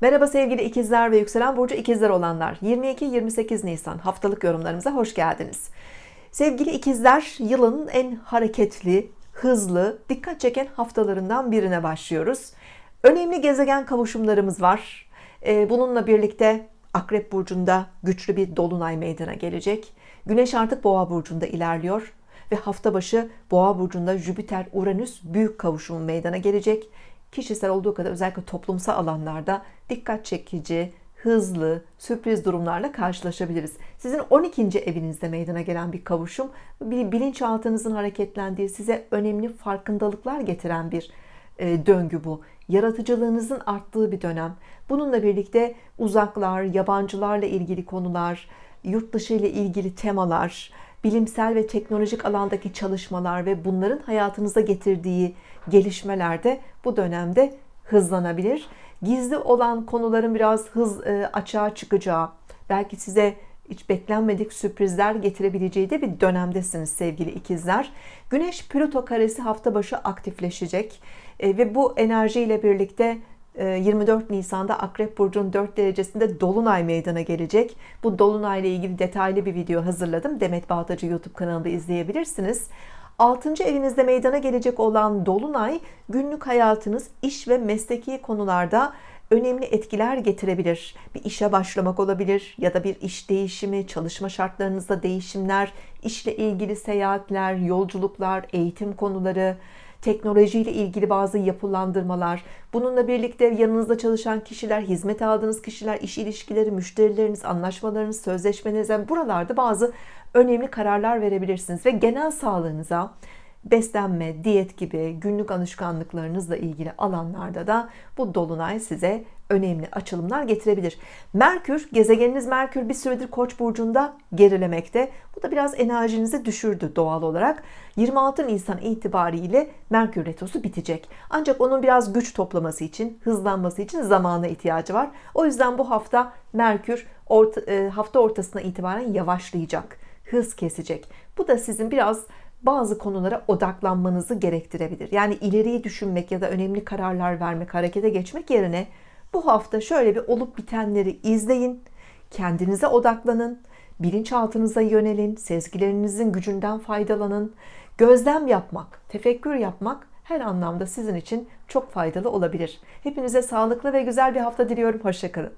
Merhaba sevgili ikizler ve yükselen burcu ikizler olanlar. 22-28 Nisan haftalık yorumlarımıza hoş geldiniz. Sevgili ikizler, yılın en hareketli, hızlı, dikkat çeken haftalarından birine başlıyoruz. Önemli gezegen kavuşumlarımız var. Ee, Bununla birlikte Akrep burcunda güçlü bir dolunay meydana gelecek. Güneş artık Boğa burcunda ilerliyor ve hafta başı Boğa burcunda Jüpiter Uranüs büyük kavuşumu meydana gelecek. Kişisel olduğu kadar özellikle toplumsal alanlarda dikkat çekici, hızlı, sürpriz durumlarla karşılaşabiliriz. Sizin 12. evinizde meydana gelen bir kavuşum, bilinçaltınızın hareketlendiği, size önemli farkındalıklar getiren bir e, döngü bu. Yaratıcılığınızın arttığı bir dönem. Bununla birlikte uzaklar, yabancılarla ilgili konular, yurt dışı ile ilgili temalar, bilimsel ve teknolojik alandaki çalışmalar ve bunların hayatınıza getirdiği gelişmeler de bu dönemde hızlanabilir. Gizli olan konuların biraz hız e, açığa çıkacağı, belki size hiç beklenmedik sürprizler getirebileceği de bir dönemdesiniz sevgili ikizler. Güneş Plüto karesi hafta başı aktifleşecek E, ve bu enerjiyle birlikte 24 Nisan'da Akrep Burcu'nun 4 derecesinde Dolunay meydana gelecek. Bu Dolunay ile ilgili detaylı bir video hazırladım. Demet Bağtacı YouTube kanalında izleyebilirsiniz. 6. evinizde meydana gelecek olan Dolunay günlük hayatınız, iş ve mesleki konularda önemli etkiler getirebilir. Bir işe başlamak olabilir ya da bir iş değişimi, çalışma şartlarınızda değişimler, işle ilgili seyahatler, yolculuklar, eğitim konuları, teknolojiyle ilgili bazı yapılandırmalar, bununla birlikte yanınızda çalışan kişiler, hizmet aldığınız kişiler, iş ilişkileri, müşterileriniz, anlaşmalarınız, sözleşmeniz, yani buralarda bazı önemli kararlar verebilirsiniz ve genel sağlığınıza, beslenme, diyet gibi günlük alışkanlıklarınızla ilgili alanlarda da bu dolunay size önemli açılımlar getirebilir. Merkür, gezegeniniz Merkür bir süredir Koç burcunda gerilemekte. Bu da biraz enerjinizi düşürdü doğal olarak. 26 Nisan itibariyle Merkür retrosu bitecek. Ancak onun biraz güç toplaması için, hızlanması için zamana ihtiyacı var. O yüzden bu hafta Merkür orta, e, hafta ortasına itibaren yavaşlayacak, hız kesecek. Bu da sizin biraz bazı konulara odaklanmanızı gerektirebilir. Yani ileriyi düşünmek ya da önemli kararlar vermek, harekete geçmek yerine bu hafta şöyle bir olup bitenleri izleyin, kendinize odaklanın, bilinçaltınıza yönelin, sezgilerinizin gücünden faydalanın. Gözlem yapmak, tefekkür yapmak her anlamda sizin için çok faydalı olabilir. Hepinize sağlıklı ve güzel bir hafta diliyorum. Hoşçakalın.